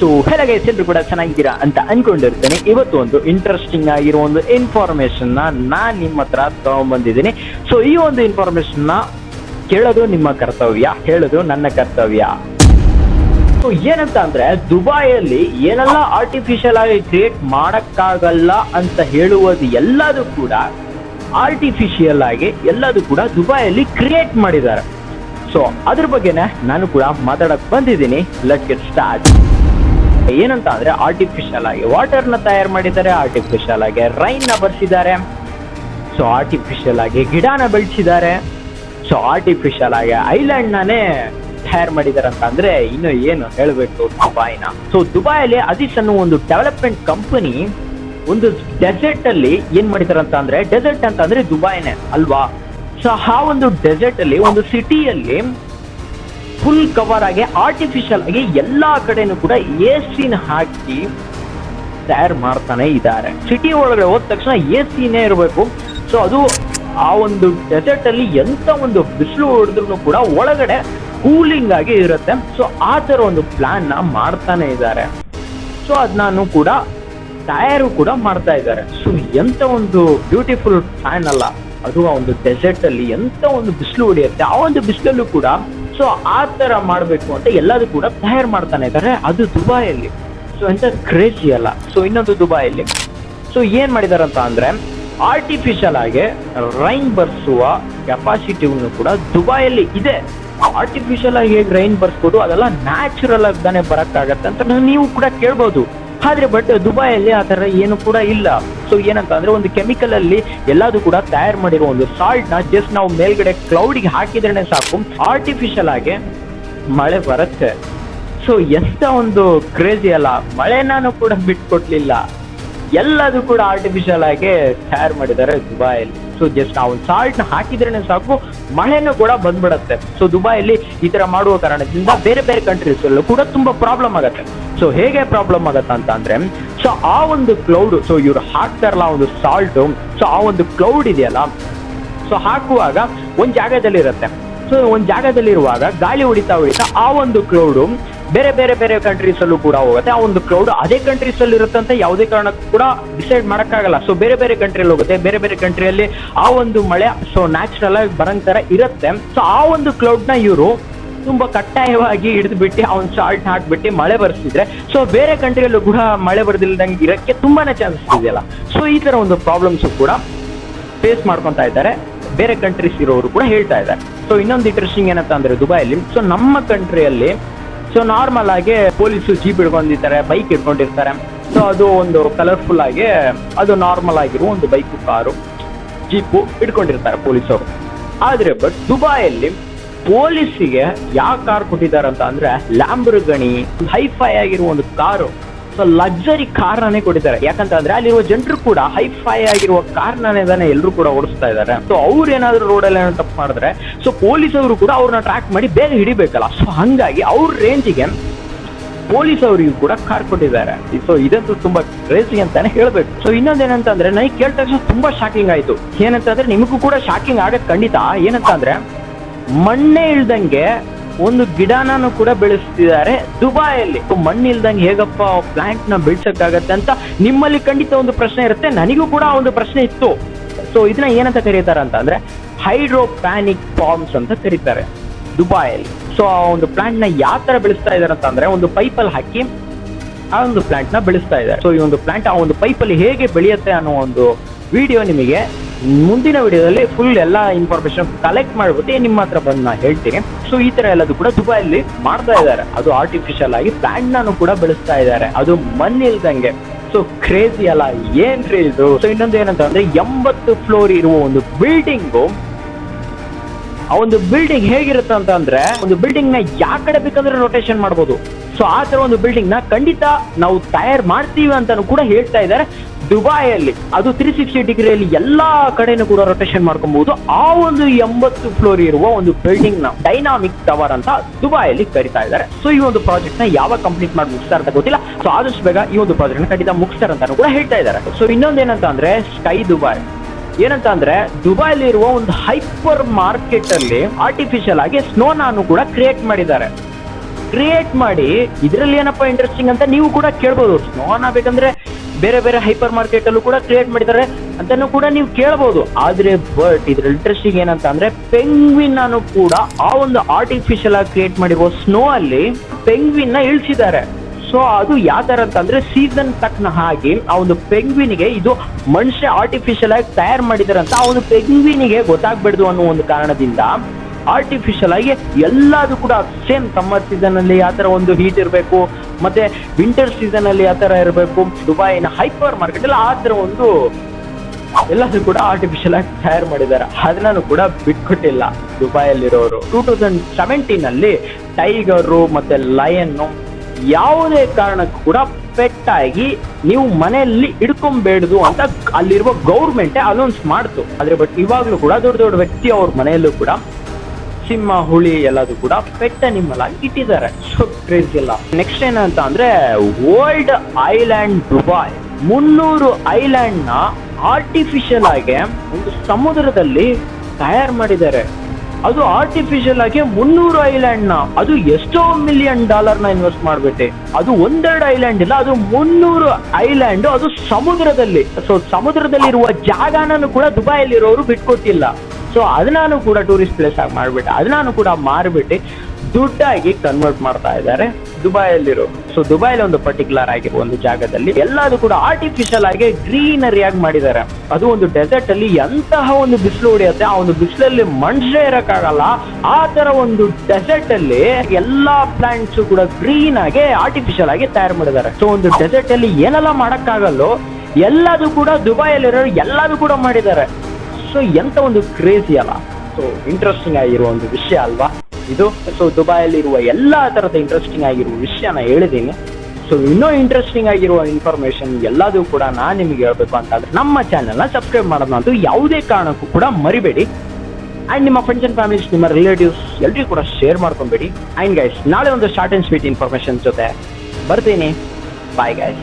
So ಎಲ್ರು ಕೂಡ ಚೆನ್ನಾಗಿದ್ದೀರಾ ಅಂತ ಅನ್ಕೊಂಡಿರ್ತೇನೆ. ಇವತ್ತು ಒಂದು ಇಂಟ್ರೆಸ್ಟಿಂಗ್ ಆಗಿರೋ ಒಂದು ಇನ್ಫಾರ್ಮೇಶನ್ನ ನಿಮ್ಮ ಹತ್ರ ತಗೊಂಡ್ಬಂದಿದ್ದೀನಿ ಸೊ ಈ ಒಂದು ಇನ್ಫಾರ್ಮೇಶನ್ನ ಕೇಳೋದು ನಿಮ್ಮ ಕರ್ತವ್ಯ, ಹೇಳೋದು ನನ್ನ ಕರ್ತವ್ಯ. ಸೊ ಏನಂತ ಅಂದ್ರೆ, ದುಬೈಯಲ್ಲಿ ಏನೆಲ್ಲ ಆರ್ಟಿಫಿಷಿಯಲ್ ಆಗಿ ಕ್ರಿಯೇಟ್ ಮಾಡಕ್ಕಾಗಲ್ಲ ಅಂತ ಹೇಳುವುದು ಎಲ್ಲದೂ ಕೂಡ ಆರ್ಟಿಫಿಷಿಯಲ್ ಆಗಿ ಎಲ್ಲದೂ ಕೂಡ ದುಬೈಯಲ್ಲಿ ಕ್ರಿಯೇಟ್ ಮಾಡಿದ್ದಾರೆ. ಸೊ ಅದ್ರ ಬಗ್ಗೆನೇ ನಾನು ಕೂಡ ಮಾತಾಡಕ್ ಬಂದಿದ್ದೀನಿ. ಲೆಟ್ ಗೆಟ್ ಸ್ಟಾರ್ಟ್ ಏನಂತ ಅಂದ್ರೆ ಆರ್ಟಿಫಿಷಿಯಲ್ ಆಗಿ ವಾಟರ್ನ ತಯಾರು ಮಾಡಿದ್ದಾರೆ ಆರ್ಟಿಫಿಷಿಯಲ್ ಆಗಿ ರೈನ್ನ ಬರ್ಸಿದ್ದಾರೆ. ಸೊ ಆರ್ಟಿಫಿಷಿಯಲ್ ಆಗಿ ಗಿಡನ ಬೆಳೆಸಿದ್ದಾರೆ. ಸೊ ಆರ್ಟಿಫಿಷಿಯಲ್ ಆಗಿ ಐಲ್ಯಾಂಡ್ ನಾನೇ ತಯಾರು ಮಾಡಿದ್ದಾರೆ ಅಂತ ಅಂದ್ರೆ ಇನ್ನು ಏನು ಹೇಳಬೇಕು ದುಬೈನ. ಸೊ ದುಬೈಯಲ್ಲಿ ಅದಿಸ್ ಅನ್ನೋ ಒಂದು ಡೆವಲಪ್ಮೆಂಟ್ ಕಂಪನಿ ಒಂದು ಡೆಸರ್ಟ್ ಅಲ್ಲಿ ಏನ್ ಮಾಡಿದಾರೆ ಅಂತ ಅಂದ್ರೆ ಡೆಸರ್ಟ್ ಅಂತ ಅಂದ್ರೆ ದುಬೈನೇ ಅಲ್ವಾ? ಸೊ ಆ ಒಂದು ಡೆಸರ್ಟ್ ಅಲ್ಲಿ, ಒಂದು ಸಿಟಿಯಲ್ಲಿ ಫುಲ್ ಕವರ್ ಆಗಿ ಆರ್ಟಿಫಿಷಿಯಲ್ ಆಗಿ ಎಲ್ಲಾ ಕಡೆನೂ ಕೂಡ ಎ ಸಿನ ಹಾಕಿ ತಯಾರು ಮಾಡ್ತಾನೆ ಇದ್ದಾರೆ. ಸಿಟಿ ಒಳಗಡೆ ಹೋದ ತಕ್ಷಣ ಎ ಸಿನೇ ಇರಬೇಕು. ಸೊ ಅದು ಆ ಒಂದು ಡೆಸರ್ಟ್ ಅಲ್ಲಿ ಎಂತ ಒಂದು ಬಿಸಿಲು ಹೊಡೆದ್ರು ಕೂಡ ಒಳಗಡೆ ಕೂಲಿಂಗ್ ಆಗಿ ಇರುತ್ತೆ. ಸೊ ಆ ತರ ಒಂದು ಪ್ಲಾನ್ನ ಮಾಡ್ತಾನೆ ಇದ್ದಾರೆ. ಸೊ ಅದನ್ನು ಕೂಡ ತಯಾರು ಕೂಡ ಮಾಡ್ತಾ ಇದ್ದಾರೆ. ಸೊ ಎಂತ ಒಂದು ಬ್ಯೂಟಿಫುಲ್ ಪ್ಲಾನ್ ಅಲ್ಲ. ಅದು ಆ ಒಂದು ಡೆಸರ್ಟ್ ಅಲ್ಲಿ ಎಂತ ಒಂದು ಬಿಸಿಲು ಹೊಡೆಯುತ್ತೆ. ಆ ಒಂದು ಬಿಸಿಲಲ್ಲೂ ಕೂಡ ಸೊ ಆ ತರ ಮಾಡಬೇಕು ಅಂತ ಎಲ್ಲದೂ ಕೂಡ ತಯಾರು ಮಾಡ್ತಾನೆ ಇದ್ದಾರೆ. ಅದು ದುಬೈಯಲ್ಲಿ. ಸೊ ಎಂತ ಕ್ರೇಜಿ ಅಲ್ಲ. ಸೊ ಇನ್ನೊಂದು ದುಬೈಯಲ್ಲಿ. ಸೊ ಏನ್ ಮಾಡಿದ್ದಾರೆ ಅಂತ ಅಂದ್ರೆ ಆರ್ಟಿಫಿಷಿಯಲ್ ಆಗಿ ರೈನ್ ಬರ್ಸುವ ಕೆಪಾಸಿಟಿವನ್ನು ಕೂಡ ದುಬೈಯಲ್ಲಿ ಇದೆ. ಆರ್ಟಿಫಿಷಿಯಲ್ ಆಗಿ ಹೇಗೆ ರೈನ್ ಬರ್ಸ್ಬೋದು, ಅದೆಲ್ಲ ನ್ಯಾಚುರಲ್ ಆಗಿ ತಾನೇ ಬರಕ್ಕಾಗತ್ತೆ ಅಂತ ನೀವು ಕೂಡ ಕೇಳ್ಬೋದು. ಆದ್ರೆ ಬಟ್ ದುಬೈಯಲ್ಲಿ ಆ ತರ ಏನು ಕೂಡ ಇಲ್ಲ. ಸೊ ಏನಂತ ಅಂದ್ರೆ ಒಂದು ಕೆಮಿಕಲ್ ಅಲ್ಲಿ ಎಲ್ಲದೂ ಕೂಡ ತಯಾರು ಮಾಡಿರೋ ಒಂದು ಸಾಲ್ಟ್ನ ಜಸ್ಟ್ ನಾವು ಮೇಲ್ಗಡೆ ಕ್ಲೌಡಿಗೆ ಹಾಕಿದ್ರೆ ಸಾಕು ಆರ್ಟಿಫಿಷಿಯಲ್ ಆಗಿ ಮಳೆ ಬರುತ್ತೆ. ಸೊ ಎಂತ ಒಂದು ಕ್ರೇಜಿ ಅಲ್ಲ, ಮಳೆನಾನು ಕೂಡ ಬಿಟ್ಕೊಟ್ಲಿಲ್ಲ ಎಲ್ಲದೂ ಕೂಡ ಆರ್ಟಿಫಿಷಿಯಲ್ ಆಗಿ ತಯಾರು ಮಾಡಿದ್ದಾರೆ ದುಬೈಯಲ್ಲಿ ಸೊ ಜಸ್ಟ್ ನಾವು ಸಾಲ್ಟ್ ಹಾಕಿದ್ರೇನೆ ಸಾಕು, ಮಳೆನೂ ಕೂಡ ಬಂದ್ಬಿಡತ್ತೆ. ಸೊ ದುಬೈಯಲ್ಲಿ ಈ ತರ ಮಾಡುವ ಕಾರಣದಿಂದ ಬೇರೆ ಬೇರೆ ಕಂಟ್ರೀಸ್ ಅಲ್ಲೂ ಕೂಡ ತುಂಬಾ ಪ್ರಾಬ್ಲಮ್ ಆಗತ್ತೆ. ಸೊ ಹೇಗೆ ಪ್ರಾಬ್ಲಮ್ ಆಗತ್ತೆ ಅಂತ ಅಂದ್ರೆ ಸೊ ಆ ಒಂದು ಕ್ಲೌಡ್ ಸೊ ಇವ್ರು ಹಾಕ್ತಾರಲ್ಲ ಒಂದು ಸಾಲ್ಟ್ ಸೊ ಆ ಒಂದು ಕ್ಲೌಡ್ ಇದೆಯಲ್ಲ ಸೊ ಹಾಕುವಾಗ ಒಂದ್ ಜಾಗದಲ್ಲಿ ಇರುತ್ತೆ ಸೊ ಒಂದ್ ಜಾಗದಲ್ಲಿ ಇರುವಾಗ ಗಾಳಿ ಹೊಡಿತಾ ಹೊಡಿತಾ ಆ ಒಂದು ಕ್ಲೌಡ್ ಬೇರೆ ಬೇರೆ ಬೇರೆ ಕಂಟ್ರೀಸ್ ಅಲ್ಲೂ ಕೂಡ ಹೋಗುತ್ತೆ. ಆ ಒಂದು ಕ್ರೌಡ್ ಅದೇ ಕಂಟ್ರೀಸ್ ಅಲ್ಲಿ ಇರುತ್ತೆ ಅಂತ ಯಾವುದೇ ಕಾರಣಕ್ಕೂ ಕೂಡ ಡಿಸೈಡ್ ಮಾಡೋಕ್ಕಾಗಲ್ಲ. ಸೊ ಬೇರೆ ಬೇರೆ ಕಂಟ್ರಿಯಲ್ಲಿ ಹೋಗುತ್ತೆ. ಬೇರೆ ಬೇರೆ ಕಂಟ್ರಿಯಲ್ಲಿ ಆ ಒಂದು ಮಳೆ ಸೊ ನ್ಯಾಚುರಲ್ ಆಗಿ ಬರಂಗ್ ತರ ಇರುತ್ತೆ. ಸೊ ಆ ಒಂದು ಕ್ಲೌಡ್ನ ಇವರು ತುಂಬಾ ಕಡ್ಡಾಯವಾಗಿ ಹಿಡಿದು ಬಿಟ್ಟು ಅವ್ನ್ ಸಾಲ್ಟ್ ಹಾಕ್ಬಿಟ್ಟು ಮಳೆ ಬರ್ಸಿದ್ರೆ ಸೊ ಬೇರೆ ಕಂಟ್ರಿಯಲ್ಲೂ ಕೂಡ ಮಳೆ ಬರ್ದಿಲ್ದಂಗೆ ಇರಕ್ಕೆ ತುಂಬಾನೇ ಚಾನ್ಸಸ್ ಇದೆಯಲ್ಲ. ಸೊ ಈ ತರ ಒಂದು ಪ್ರಾಬ್ಲಮ್ಸ್ ಕೂಡ ಫೇಸ್ ಮಾಡ್ಕೊತಾ ಇದ್ದಾರೆ. ಬೇರೆ ಕಂಟ್ರೀಸ್ ಇರೋರು ಕೂಡ ಹೇಳ್ತಾ ಇದ್ದಾರೆ. ಸೊ ಇನ್ನೊಂದು ಇಂಟ್ರೆಸ್ಟಿಂಗ್ ಏನಂತ ಅಂದ್ರೆ ದುಬೈಲಿ ಸೊ ನಮ್ಮ ಕಂಟ್ರಿಯಲ್ಲಿ ಸೊ ನಾರ್ಮಲ್ ಆಗಿ ಪೊಲೀಸು ಜೀಪ್ ಹಿಡ್ಕೊಂಡಿರ್ತಾರೆ ಬೈಕ್ ಇಟ್ಕೊಂಡಿರ್ತಾರೆ ಸೊ ಅದು ಒಂದು ಕಲರ್ಫುಲ್ ಆಗಿ, ಅದು ನಾರ್ಮಲ್ ಆಗಿರುವ ಒಂದು ಬೈಕು ಕಾರು ಜೀಪು ಇಟ್ಕೊಂಡಿರ್ತಾರೆ ಪೊಲೀಸರು ಆದ್ರೆ ಬಟ್ ದುಬಾಯಲ್ಲಿ ಪೊಲೀಸಿಗೆ ಯಾವ ಕಾರ್ ಕೊಟ್ಟಿದ್ದಾರೆ ಅಂತ ಅಂದ್ರೆ ಲ್ಯಾಂಬ್ರಗಣಿ ಹೈಫೈ ಆಗಿರುವ ಒಂದು ಕಾರು. ಸೊ ಲಕ್ಸರಿ ಕಾರ್ನೇ ಕೊಟ್ಟಿದ್ದಾರೆ. ಯಾಕಂತಂದ್ರೆ ಅಲ್ಲಿರುವ ಜನರು ಕೂಡ ಹೈ ಫೈ ಆಗಿರುವ ಕಾರ್ನೇ ಎಲ್ಲರೂ ಕೂಡ ಓಡಿಸ್ತಾ ಇದ್ದಾರೆ. ಸೊ ಅವ್ರು ಏನಾದ್ರು ರೋಡಲ್ಲಿ ಏನೋ ತಪ್ಪು ಮಾಡಿದ್ರೆ ಸೊ ಪೊಲೀಸವರು ಕೂಡ ಅವ್ರನ್ನ ಟ್ರ್ಯಾಕ್ ಮಾಡಿ ಬೇಗ ಹಿಡಿಬೇಕಲ್ಲ. ಸೊ ಹಂಗಾಗಿ ಅವ್ರ ರೇಂಜಿಗೆ ಪೊಲೀಸ್ ಅವರಿಗೂ ಕೂಡ ಕಾರ್ ಕೊಟ್ಟಿದ್ದಾರೆ. ಸೊ ಇದಂತೂ ತುಂಬಾ ಕ್ರೇಜಿ ಅಂತಾನೆ ಹೇಳ್ಬೇಕು. ಸೊ ಇನ್ನೊಂದೇನಂತಂದ್ರೆ ನನಗೆ ಕೇಳಿದ ತಕ್ಷಣ ತುಂಬಾ ಶಾಕಿಂಗ್ ಆಯ್ತು. ಏನಂತಂದ್ರೆ ನಿಮಗೂ ಕೂಡ ಶಾಕಿಂಗ್ ಆಗತ್ ಖಂಡಿತ. ಏನಂತಂದ್ರೆ ಮಣ್ಣೆ ಇಳ್ದಂಗೆ ಒಂದು ಗಿಡನೂ ಕೂಡ ಬೆಳೆಸ್ತಿದ್ದಾರೆ ದುಬೈಯಲ್ಲಿ ಮಣ್ಣಿಲ್ದಂಗೆ ಹೇಗಪ್ಪ ಪ್ಲಾಂಟ್ನ ಬೆಳ್ಸಕ್ಕಾಗತ್ತೆ ಅಂತ ನಿಮ್ಮಲ್ಲಿ ಖಂಡಿತ ಒಂದು ಪ್ರಶ್ನೆ ಇರುತ್ತೆ. ನನಗೂ ಕೂಡ ಒಂದು ಪ್ರಶ್ನೆ ಇತ್ತು. ಸೊ ಇದನ್ನ ಏನಂತ ಕರೀತಾರೆ ಅಂತ ಅಂದ್ರೆ ಹೈಡ್ರೋಪ್ಯಾನಿಕ್ ಫಾರ್ಮ್ಸ್ ಅಂತ ಕರೀತಾರೆ ದುಬೈಯಲ್ಲಿ. ಸೊ ಆ ಒಂದು ಪ್ಲಾಂಟ್ನ ಯಾವ ತರ ಬೆಳೆಸ್ತಾ ಇದಾರೆ ಅಂತ ಅಂದ್ರೆ ಒಂದು ಪೈಪಲ್ಲಿ ಹಾಕಿ ಆ ಒಂದು ಪ್ಲಾಂಟ್ನ ಬೆಳೆಸ್ತಾ ಇದ್ದಾರೆ. ಸೊ ಈ ಒಂದು ಪ್ಲಾಂಟ್ ಆ ಒಂದು ಪೈಪಲ್ಲಿ ಹೇಗೆ ಬೆಳೆಯುತ್ತೆ ಅನ್ನೋ ಒಂದು ವಿಡಿಯೋ ನಿಮಗೆ ಮುಂದಿನ ವಿಡಿಯೋದಲ್ಲಿ ಫುಲ್ ಎಲ್ಲ ಇನ್ಫಾರ್ಮೇಶನ್ ಕಲೆಕ್ಟ್ ಮಾಡ್ಬಿಟ್ಟು ನಿಮ್ಮ ಹತ್ರ ಬಂದು ನಾ ಹೇಳ್ತೀನಿ. ಸೊ ಈ ತರ ಎಲ್ಲದು ಕೂಡ ದುಬೈಯಲ್ಲಿ ಮಾಡ್ತಾ ಇದ್ದಾರೆ. ಅದು ಆರ್ಟಿಫಿಷಿಯಲ್ ಆಗಿ ಪ್ಲಾಂಟ್ ಕೂಡ ಬೆಳೆಸ್ತಾ ಇದ್ದಾರೆ. ಅದು ಮಣ್ಣಿಲ್ದಂಗೆ. ಸೊ ಕ್ರೇಜಿ ಅಲ್ಲ, ಏನ್ ಇದು? ಸೊ ಇನ್ನೊಂದು ಏನಂತ ಅಂದ್ರೆ ಎಂಬತ್ತು ಫ್ಲೋರ್ ಇರುವ ಒಂದು ಬಿಲ್ಡಿಂಗು ಆ ಒಂದು ಬಿಲ್ಡಿಂಗ್ ಹೇಗಿರುತ್ತೆ ಅಂತ ಅಂದ್ರೆ, ಒಂದು ಬಿಲ್ಡಿಂಗ್ನ ಯಾವ ಕಡೆ ಬೇಕಂದ್ರೆ ರೊಟೇಷನ್ ಮಾಡ್ಬೋದು. ಸೊ ಆ ತರ ಒಂದು ಬಿಲ್ಡಿಂಗ್ನ ಖಂಡಿತ ನಾವು ತಯಾರು ಮಾಡ್ತೀವಿ ಅಂತಾನು ಕೂಡ ಹೇಳ್ತಾ ಇದ್ದಾರೆ. ದುಬೈಯಲ್ಲಿ. ಅದು ತ್ರೀ ಸಿಕ್ಸ್ಟಿ ಡಿಗ್ರಿಯಲ್ಲಿ ಎಲ್ಲಾ ಕಡೆನೂ ಕೂಡ ರೊಟೇಷನ್ ಮಾಡ್ಕೊಬಹುದು ಆ ಒಂದು ಎಂಬತ್ತು ಫ್ಲೋರ್ ಇರುವ ಒಂದು ಬಿಲ್ಡಿಂಗ್ನ ಡೈನಾಮಿಕ್ ಟವರ್ ಅಂತ ದುಬೈಯಲ್ಲಿ ಕರಿತಾ ಇದ್ದಾರೆ. ಸೊ ಈ ಒಂದು ಪ್ರಾಜೆಕ್ಟ್ನ ಯಾವ ಕಂಪ್ಲೀಟ್ ಮಾಡಿ ಮುಗಿಸ್ತಾರೆ ಅಂತ ಗೊತ್ತಿಲ್ಲ. ಸೊ ಆದಷ್ಟು ಬೇಗ ಈ ಒಂದು ಪ್ರಾಜೆಕ್ಟ್ನ ಖಂಡಿತ ಮುಗಿಸ್ತಾರೆ ಅಂತಾನು ಕೂಡ ಹೇಳ್ತಾ ಇದ್ದಾರೆ. ಸೊ ಇನ್ನೊಂದೇನಂತ ಅಂದ್ರೆ ಸ್ಕೈ ದುಬೈ ಏನಂತ ಅಂದ್ರೆ ದುಬೈಲಿ ಇರುವ ಒಂದು ಹೈಪರ್ ಮಾರ್ಕೆಟ್ ಅಲ್ಲಿ ಆರ್ಟಿಫಿಷಿಯಲ್ ಆಗಿ ಸ್ನೋ ನಾನು ಕೂಡ ಕ್ರಿಯೇಟ್ ಮಾಡಿದ್ದಾರೆ. ಕ್ರಿಯೇಟ್ ಮಾಡಿ, ಇದರಲ್ಲಿ ಏನಪ್ಪಾ ಇಂಟ್ರೆಸ್ಟಿಂಗ್ ಅಂತ ನೀವು ಕೂಡ ಕೇಳ್ಬೋದು. ಸ್ನೋನ ಬೇಕಂದ್ರೆ ಬೇರೆ ಬೇರೆ ಹೈಪರ್ ಮಾರ್ಕೆಟ್ ಅಲ್ಲೂ ಕೂಡ ಕ್ರಿಯೇಟ್ ಮಾಡಿದ್ದಾರೆ ಅಂತಾನು ಕೂಡ ನೀವು ಕೇಳಬಹುದು ಆದ್ರೆ ಬಟ್ ಇದ್ರ ಇಂಟ್ರೆಸ್ಟಿಂಗ್ ಏನಂತ ಅಂದ್ರೆ ಪೆಂಗ್ವಿನ್ ಅನ್ನು ಕೂಡ ಆ ಒಂದು ಆರ್ಟಿಫಿಷಿಯಲ್ ಆಗಿ ಕ್ರಿಯೇಟ್ ಮಾಡಿರುವ ಸ್ನೋ ಅಲ್ಲಿ ಪೆಂಗ್ವಿನ್ನ ಇಳಿಸಿದ್ದಾರೆ. ಸೊ ಅದು ಯಾವ ತರ ಅಂತಂದ್ರೆ ಸೀಸನ್ ತಕ್ಕನ ಹಾಗೆ ಆ ಒಂದು ಪೆಂಗ್ವಿನಿಗೆ ಇದು ಮನುಷ್ಯ ಆರ್ಟಿಫಿಷಿಯಲ್ ಆಗಿ ತಯಾರು ಮಾಡಿದಾರೆ ಅಂತ ಆ ಒಂದು ಪೆಂಗ್ವಿನಿಗೆ ಗೊತ್ತಾಗ್ಬಿಡ್ದು ಅನ್ನೋ ಒಂದು ಕಾರಣದಿಂದ ಆರ್ಟಿಫಿಷಿಯಲ್ ಆಗಿ ಎಲ್ಲದು ಕೂಡ ಸೇಮ್ ಸಮ್ಮರ್ ಸೀಸನ್ ಅಲ್ಲಿ ಯಾವ ತರ ಒಂದು ಹೀಟ್ ಇರಬೇಕು ಮತ್ತೆ ವಿಂಟರ್ ಸೀಸನ್ ಅಲ್ಲಿ ಆ ತರ ಇರಬೇಕು, ದುಬೈನ ಹೈಪರ್ ಮಾರ್ಕೆಟ್ ಎಲ್ಲ ಆ ತರ ಒಂದು ಎಲ್ಲದೂ ಕೂಡ ಆರ್ಟಿಫಿಷಿಯಲ್ ಆಗಿ ತಯಾರು ಮಾಡಿದ್ದಾರೆ. ಅದನ್ನು ಕೂಡ ಬಿಟ್ಕೊಟ್ಟಿಲ್ಲ ದುಬೈಯಲ್ಲಿರೋರು. ಟೂ ತೌಸಂಡ್ ಸೆವೆಂಟೀನ್ ಅಲ್ಲಿ ಟೈಗರು ಮತ್ತೆ ಲಯನ್ ಯಾವುದೇ ಕಾರಣಕ್ಕೂ ಕೂಡ ಪೆಟ್ಟಾಗಿ ನೀವು ಮನೆಯಲ್ಲಿ ಇಡ್ಕೊಂಬೇಡ್ದು ಅಂತ ಅಲ್ಲಿರುವ ಗೌರ್ಮೆಂಟೇ ಅನೌನ್ಸ್ ಮಾಡ್ತು. ಆದ್ರೆ ಬಟ್ ಇವಾಗ್ಲೂ ಕೂಡ ದೊಡ್ಡ ದೊಡ್ಡ ವ್ಯಕ್ತಿ ಅವ್ರ ಮನೆಯಲ್ಲೂ ಕೂಡ ಸಿಂಹ ಹುಳಿ ಎಲ್ಲದು ಕೂಡ ಪೆಟ್ಟ ಅನಿಮಲ್ ಆಗಿ ಇಟ್ಟಿದ್ದಾರೆ. ಸೊ ಕ್ರೇಜ್ ಇಲ್ಲ ನೆಕ್ಸ್ಟ್ ಏನಂತ ಅಂದ್ರೆ ವರ್ಲ್ಡ್ ಐಲ್ಯಾಂಡ್ ದುಬಾಯ್ ಮುನ್ನೂರು ಐಲ್ಯಾಂಡ್ನ ಆರ್ಟಿಫಿಷಿಯಲ್ ಆಗಿ ಒಂದು ಸಮುದ್ರದಲ್ಲಿ ತಯಾರು ಮಾಡಿದ್ದಾರೆ. ಅದು ಆರ್ಟಿಫಿಷಿಯಲ್ ಆಗಿ ಮುನ್ನೂರು ಐಲ್ಯಾಂಡ್ನ, ಅದು ಎಷ್ಟೋ ಮಿಲಿಯನ್ ಡಾಲರ್ನ ಇನ್ವೆಸ್ಟ್ ಮಾಡ್ಬಿಟ್ಟೆ. ಅದು ಒಂದೆರಡು ಐಲ್ಯಾಂಡ್ ಇಲ್ಲ, ಅದು ಮುನ್ನೂರು ಐಲ್ಯಾಂಡ್ ಅದು ಸಮುದ್ರದಲ್ಲಿ. ಸೊ ಸಮುದ್ರದಲ್ಲಿರುವ ಜಾಗನೂ ಕೂಡ ದುಬೈಯಲ್ಲಿರೋರು ಬಿಟ್ಕೊಟ್ಟಿಲ್ಲ. ಸೊ ಅದನ್ನಾನು ಕೂಡ ಟೂರಿಸ್ಟ್ ಪ್ಲೇಸ್ ಆಗಿ ಮಾಡಿಬಿಟ್ಟು. ಅದನ್ನಾನು ಕೂಡ ಮಾರಿಬಿಟ್ಟು ದುಡ್ಡಾಗಿ ಕನ್ವರ್ಟ್ ಮಾಡ್ತಾ ಇದ್ದಾರೆ ದುಬೈಯಲ್ಲಿರೋ. ಸೊ ದುಬೈಲಿ ಒಂದು ಪರ್ಟಿಕ್ಯುಲರ್ ಆಗಿರುವ ಒಂದು ಜಾಗದಲ್ಲಿ ಎಲ್ಲದು ಕೂಡ ಆರ್ಟಿಫಿಷಿಯಲ್ ಆಗಿ ಗ್ರೀನರಿ ಆಗಿ ಮಾಡಿದ್ದಾರೆ. ಅದು ಒಂದು ಡೆಸರ್ಟ್ ಅಲ್ಲಿ ಎಂತಹ ಒಂದು ಬಿಸಿಲು ಹೊಡೆಯುತ್ತೆ, ಆ ಒಂದು ಬಿಸಿಲಲ್ಲಿ ಮನುಷ್ಯ ಇರಕ್ಕಾಗಲ್ಲ. ಆ ತರ ಒಂದು ಡೆಸರ್ಟ್ ಅಲ್ಲಿ ಎಲ್ಲಾ ಪ್ಲಾಂಟ್ಸ್ ಕೂಡ ಗ್ರೀನ್ ಆಗಿ ಆರ್ಟಿಫಿಷಿಯಲ್ ಆಗಿ ತಯಾರು ಮಾಡಿದ್ದಾರೆ. ಸೊ ಒಂದು ಡೆಸರ್ಟ್ ಅಲ್ಲಿ ಏನೆಲ್ಲ ಮಾಡಕ್ಕಾಗಲ್ಲೋ, ಎಲ್ಲದು ಕೂಡ ದುಬೈಯಲ್ಲಿರೋ ಎಲ್ಲದು ಕೂಡ ಮಾಡಿದ್ದಾರೆ. ಸೊ ಎಂತ ಒಂದು ಕ್ರೇಜಿ ಅಲ್ಲ. ಸೊ ಇಂಟ್ರೆಸ್ಟಿಂಗ್ ಆಗಿರುವ ಒಂದು ವಿಷಯ ಅಲ್ವಾ? ಇದು ಸೊ ದುಬೈಯಲ್ಲಿರುವ ಎಲ್ಲಾ ತರದ ಇಂಟ್ರೆಸ್ಟಿಂಗ್ ಆಗಿರುವ ವಿಷಯನ ಹೇಳಿದ್ದೀನಿ. ಸೊ ಇನ್ನೂ ಇಂಟ್ರೆಸ್ಟಿಂಗ್ ಆಗಿರುವ ಇನ್ಫಾರ್ಮೇಶನ್ ಎಲ್ಲದೂ ಕೂಡ ನಾನು ನಿಮಗೆ ಹೇಳ್ಬೇಕು ಅಂತಂದ್ರೆ, ನಮ್ಮ ಚಾನೆಲ್ನ ಸಬ್ಸ್ಕ್ರೈಬ್ ಮಾಡೋದಂತೂ ಯಾವುದೇ ಕಾರಣಕ್ಕೂ ಕೂಡ ಮರಿಬೇಡಿ. ಆ್ಯಂಡ್ ನಿಮ್ಮ ಫ್ರೆಂಡ್ಸ್ ಆ್ಯಂಡ್ ಫ್ಯಾಮಿಲೀಸ್ ನಿಮ್ಮ ರಿಲೇಟಿವ್ಸ್ ಎಲ್ಲರಿಗೂ ಕೂಡ ಶೇರ್ ಮಾಡ್ಕೊಬೇಡಿ. ಆ್ಯಂಡ್ ಗೈಸ್ ನಾಳೆ ಒಂದು ಶಾರ್ಟ್ ಆ್ಯಂಡ್ ಸ್ವೀಟ್ ಇನ್ಫಾರ್ಮೇಶನ್ ಜೊತೆ ಬರ್ತೀನಿ. Bye guys